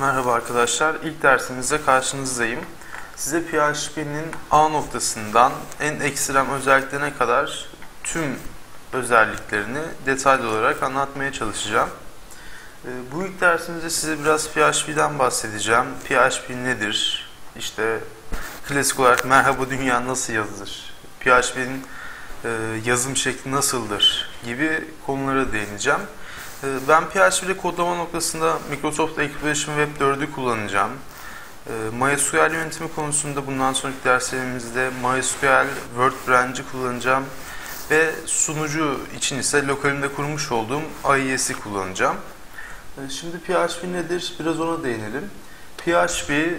Merhaba arkadaşlar. İlk dersimizde karşınızdayım. Size PHP'nin A noktasından en ekstrem özelliklerine kadar tüm özelliklerini detaylı olarak anlatmaya çalışacağım. Ee, Bu ilk dersimizde size biraz PHP'den bahsedeceğim. PHP nedir? İşte klasik olarak merhaba dünya nasıl yazılır? PHP'nin e, yazım şekli nasıldır? gibi konulara değineceğim. Ee, Ben PHP'de kodlama noktasında Microsoft Activation Web 4'ü kullanacağım. Ee, MySQL yönetimi konusunda bundan sonraki derslerimizde MySQL Word Branch'ı kullanacağım. Ve sunucu için ise lokalimde kurmuş olduğum IIS'i kullanacağım. Ee, Şimdi PHP nedir? Biraz ona değinelim. PHP e,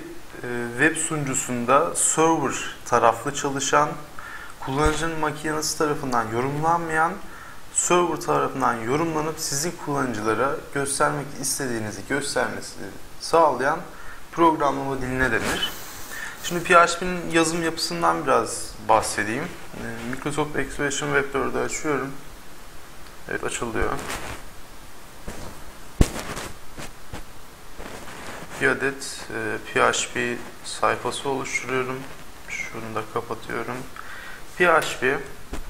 web sunucusunda server taraflı çalışan, kullanıcının makinesi tarafından yorumlanmayan server tarafından yorumlanıp sizin kullanıcılara göstermek istediğinizi göstermesini sağlayan programlama diline denir. Şimdi PHP'nin yazım yapısından biraz bahsedeyim. Ee, Microsoft Activation Web 4'ü açıyorum. Evet açılıyor. Bir adet e, PHP sayfası oluşturuyorum. Şunu da kapatıyorum. PHP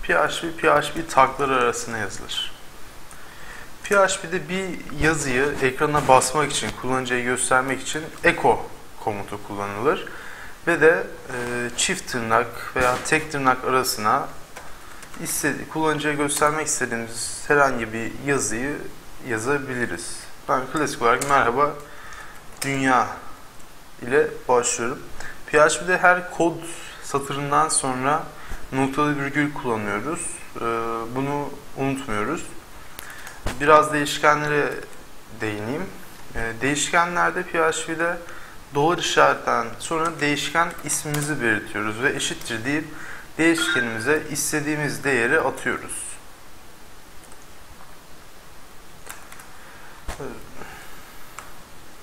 PHP, PHP tagları arasına yazılır. PHP'de bir yazıyı ekrana basmak için, kullanıcıya göstermek için echo komutu kullanılır. Ve de e, çift tırnak veya tek tırnak arasına istedi, kullanıcıya göstermek istediğimiz herhangi bir yazıyı yazabiliriz. Ben klasik olarak merhaba dünya ile başlıyorum. PHP'de her kod satırından sonra noktalı virgül kullanıyoruz. Ee, Bunu unutmuyoruz. Biraz değişkenlere değineyim. Ee, Değişkenlerde PHP'de dolar işaretten sonra değişken ismimizi belirtiyoruz ve eşittir deyip değişkenimize istediğimiz değeri atıyoruz. Ee,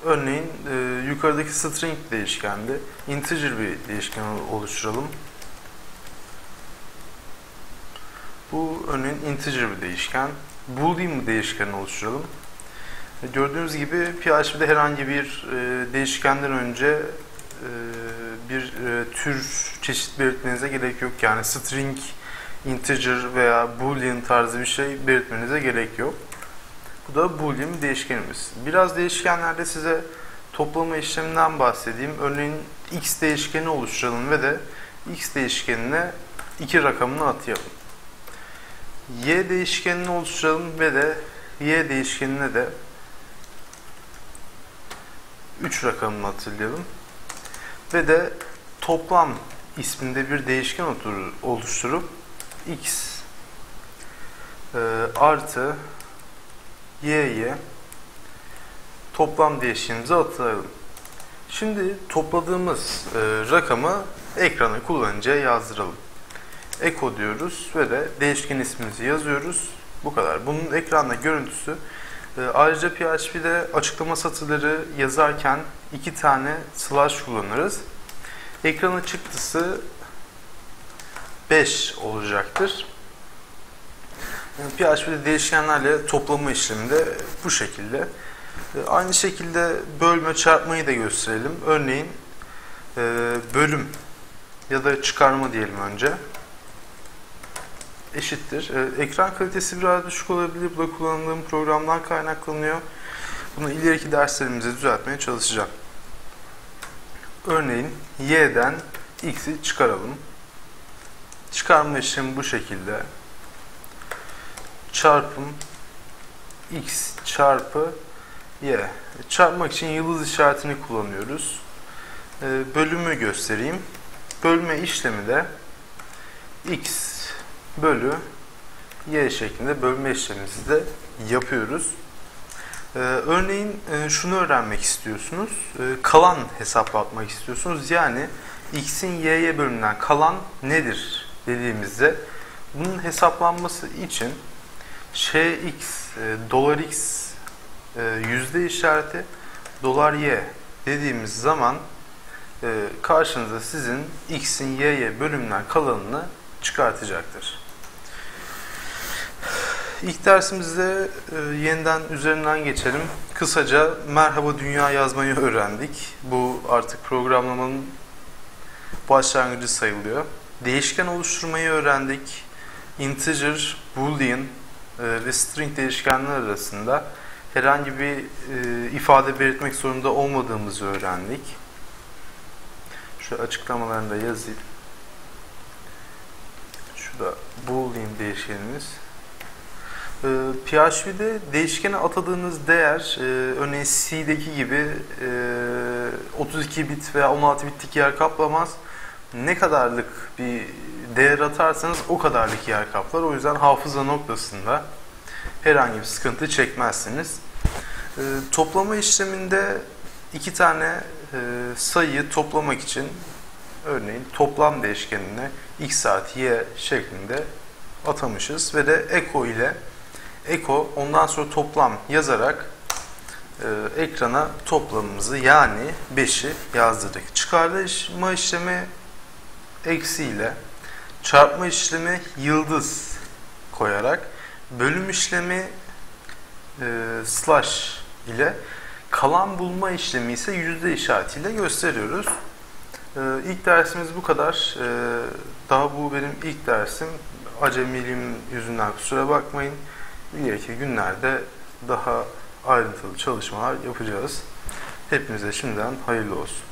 Örneğin e, yukarıdaki string değişkende integer bir değişken oluşturalım. Bu örneğin integer bir değişken. Boolean bir değişken oluşturalım. Gördüğünüz gibi PHP'de herhangi bir e, değişkenden önce e, bir e, tür çeşit belirtmenize gerek yok. Yani string, integer veya boolean tarzı bir şey belirtmenize gerek yok. Bu da boolean değişkenimiz. Biraz değişkenlerde size toplama işleminden bahsedeyim. Örneğin x değişkeni oluşturalım ve de x değişkenine iki rakamını atayalım y değişkenini oluşturalım ve de y değişkenine de 3 rakamını hatırlayalım. Ve de toplam isminde bir değişken oluşturup x e, artı y'ye toplam değişkenimize atalım. Şimdi topladığımız e, rakamı ekrana kullanıcıya yazdıralım echo diyoruz ve de değişken ismimizi yazıyoruz. Bu kadar. Bunun ekranda görüntüsü e, ayrıca PHP'de açıklama satırları yazarken iki tane slash kullanırız. Ekrana çıktısı 5 olacaktır. Yani PHP'de değişkenlerle toplama işleminde bu şekilde. E, aynı şekilde bölme çarpmayı da gösterelim. Örneğin e, bölüm ya da çıkarma diyelim önce eşittir. Ee, ekran kalitesi biraz düşük olabilir. Bu da kullandığım programdan kaynaklanıyor. Bunu ileriki derslerimizde düzeltmeye çalışacağım. Örneğin y'den x'i çıkaralım. Çıkarma işlemi bu şekilde. Çarpım x çarpı y. Çarpmak için yıldız işaretini kullanıyoruz. Ee, bölümü göstereyim. Bölme işlemi de x bölü y şeklinde bölme işlemimizi de yapıyoruz. Ee, örneğin e, şunu öğrenmek istiyorsunuz. E, kalan hesaplatmak istiyorsunuz. Yani x'in y'ye bölümünden kalan nedir dediğimizde bunun hesaplanması için şx e, dolar x e, yüzde işareti dolar y dediğimiz zaman e, karşınıza sizin x'in y'ye bölümünden kalanını çıkartacaktır. İlk dersimizde e, yeniden üzerinden geçelim. Kısaca merhaba dünya yazmayı öğrendik. Bu artık programlamanın başlangıcı sayılıyor. Değişken oluşturmayı öğrendik. Integer, boolean e, ve string değişkenler arasında herhangi bir e, ifade belirtmek zorunda olmadığımızı öğrendik. Şu açıklamalarını da yazayım. Şurada boolean değişkenimiz. Ee, PHP'de değişkene atadığınız değer, e, örneğin C'deki gibi e, 32 bit veya 16 bitlik yer kaplamaz. Ne kadarlık bir değer atarsanız o kadarlık yer kaplar. O yüzden hafıza noktasında herhangi bir sıkıntı çekmezsiniz. E, toplama işleminde iki tane e, sayıyı toplamak için örneğin toplam değişkenine x artı y şeklinde atamışız ve de echo ile echo ondan sonra toplam yazarak e, ekrana toplamımızı yani 5'i yazdırdık. Çıkarma işlemi eksi ile çarpma işlemi yıldız koyarak bölüm işlemi e, slash ile kalan bulma işlemi ise yüzde işaretiyle gösteriyoruz. E, ilk dersimiz bu kadar. E, daha bu benim ilk dersim. Acemiliğim yüzünden kusura bakmayın. İleriki günlerde daha ayrıntılı çalışmalar yapacağız. Hepinize şimdiden hayırlı olsun.